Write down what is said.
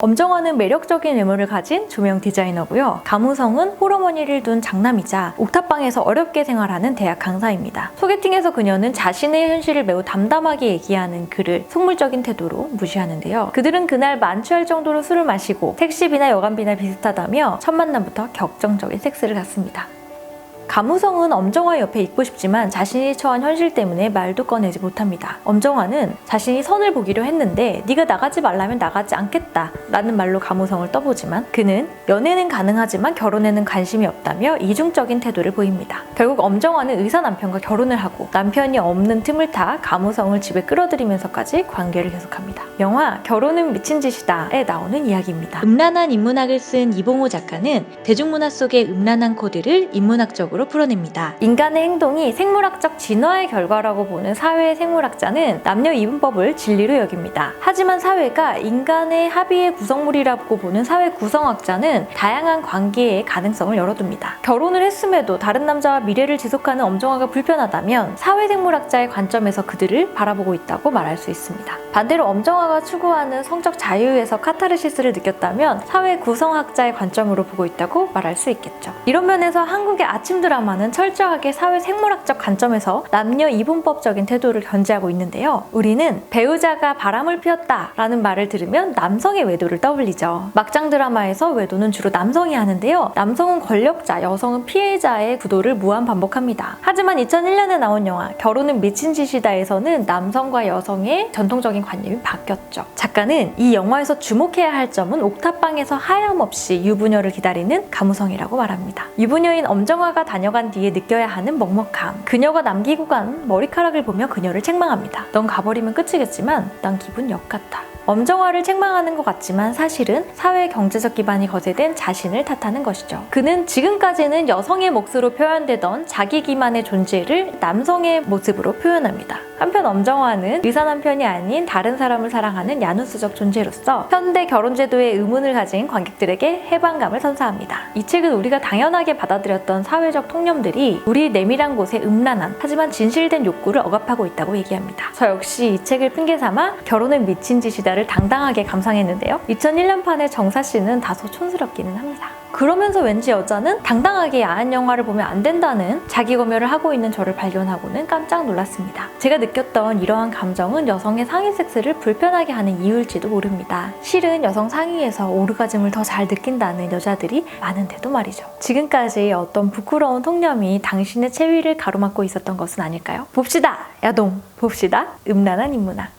엄정화는 매력적인 외모를 가진 조명 디자이너고요. 가무성은 호르머니를 둔 장남이자 옥탑방에서 어렵게 생활하는 대학 강사입니다. 소개팅에서 그녀는 자신의 현실을 매우 담담하게 얘기하는 그를 속물적인 태도로 무시하는데요. 그들은 그날 만취할 정도로 술을 마시고 택시비나 여간비나 비슷하다며 첫 만남부터 격정적인 섹스를 갖습니다. 가무성은 엄정화 옆에 있고 싶지만 자신이 처한 현실 때문에 말도 꺼내지 못합니다. 엄정화는 자신이 선을 보기로 했는데 네가 나가지 말라면 나가지 않겠다 라는 말로 가무성을 떠보지만 그는 연애는 가능하지만 결혼에는 관심이 없다며 이중적인 태도를 보입니다. 결국 엄정화는 의사 남편과 결혼을 하고 남편이 없는 틈을 타 가무성을 집에 끌어들이면서까지 관계를 계속합니다. 영화 결혼은 미친 짓이다에 나오는 이야기입니다. 음란한 인문학을 쓴 이봉호 작가는 대중문화 속의 음란한 코드를 인문학적으로 풀어냅니다. 인간의 행동이 생물학적 진화의 결과라고 보는 사회 생물학자는 남녀 이분법을 진리로 여깁니다. 하지만 사회가 인간의 합의의 구성물이라고 보는 사회 구성학자는 다양한 관계의 가능성을 열어둡니다. 결혼을 했음에도 다른 남자와 미래를 지속하는 엄정화가 불편하다면 사회 생물학자의 관점에서 그들을 바라보고 있다고 말할 수 있습니다. 반대로 엄정화가 추구하는 성적 자유에서 카타르시스를 느꼈다면 사회 구성학자의 관점으로 보고 있다고 말할 수 있겠죠. 이런 면에서 한국의 아침 드라마는 철저하게 사회 생물학적 관점에서 남녀 이분법적인 태도를 견지하고 있는데요. 우리는 배우자가 바람을 피웠다라는 말을 들으면 남성의 외도를 떠올리죠. 막장 드라마에서 외도는 주로 남성이 하는데요. 남성은 권력자, 여성은 피해자의 구도를 무한 반복합니다. 하지만 2001년에 나온 영화 결혼은 미친 짓이다에서는 남성과 여성의 전통적인 관념이 바뀌었죠. 작가는 이 영화에서 주목해야 할 점은 옥탑방에서 하염없이 유부녀를 기다리는 가무성이라고 말합니다. 유부녀인 엄정화가 다녀간 뒤에 느껴야 하는 먹먹함. 그녀가 남기고 간 머리카락을 보며 그녀를 책망합니다. 넌 가버리면 끝이겠지만 난 기분 역 같아. 엄정화를 책망하는 것 같지만 사실은 사회 경제적 기반이 거세된 자신을 탓하는 것이죠. 그는 지금까지는 여성의 몫으로 표현되던 자기 기만의 존재를 남성의 모습으로 표현합니다. 한편 엄정화는 의사 남편이 아닌 다른 사람을 사랑하는 야누스적 존재로서 현대 결혼제도의 의문을 가진 관객들에게 해방감을 선사합니다. 이 책은 우리가 당연하게 받아들였던 사회적 통념들이 우리 내밀한 곳에 음란한 하지만 진실된 욕구를 억압하고 있다고 얘기합니다. 저 역시 이 책을 핑계 삼아 결혼은 미친 짓이다를 당당하게 감상했는데요. 2001년 판의 정사 씨는 다소 촌스럽기는 합니다. 그러면서 왠지 여자는 당당하게 야한 영화를 보면 안 된다는 자기 검열을 하고 있는 저를 발견하고는 깜짝 놀랐습니다. 제가 느꼈던 이러한 감정은 여성의 상위 섹스를 불편하게 하는 이유일지도 모릅니다. 실은 여성 상위에서 오르가즘을 더 잘 느낀다는 여자들이 많은데도 말이죠. 지금까지 어떤 부끄러운 통념이 당신의 체위를 가로막고 있었던 것은 아닐까요? 봅시다! 야동! 봅시다! 음란한 인문학!